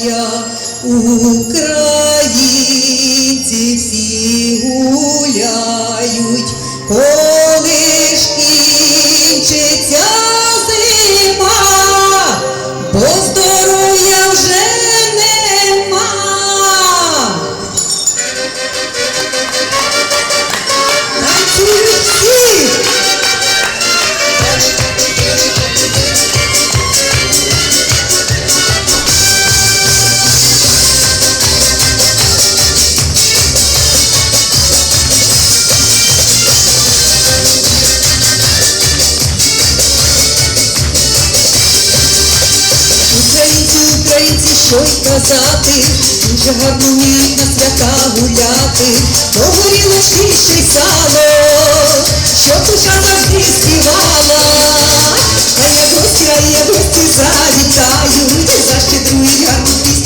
моя, українці всі українці, що й казати, дуже гарно вміють на свята гуляти, то горілочки ще й сало, що душа завжди співала, а я гості, а я гості завітаю, защедрують гарну пісню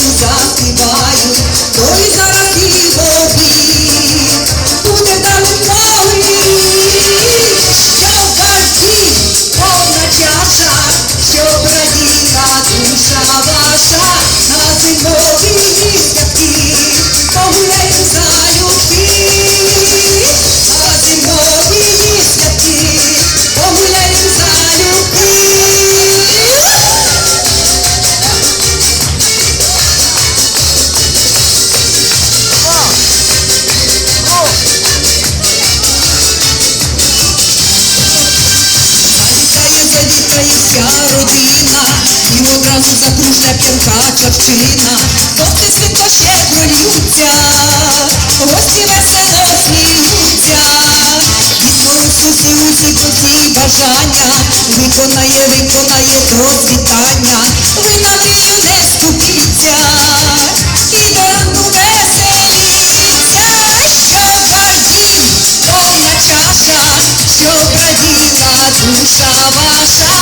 родина, і одразу закружне п'янка гості світло щедро ллються, гості весело сміються, Відмовився усі, усі усі бажання, виконає, виконає до світання, ви на мрію не скупіться, і до ранку веселіться, що завжди повна чаша, щоб раділа душа ваша,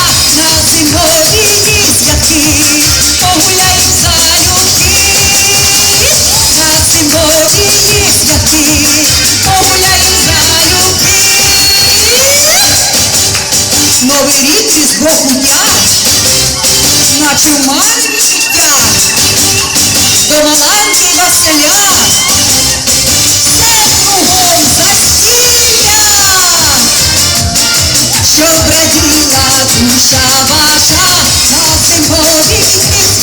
Новий рік із Богу дня, наче в життя, до Маланки Василя, щоб раділа душа ваша на зимові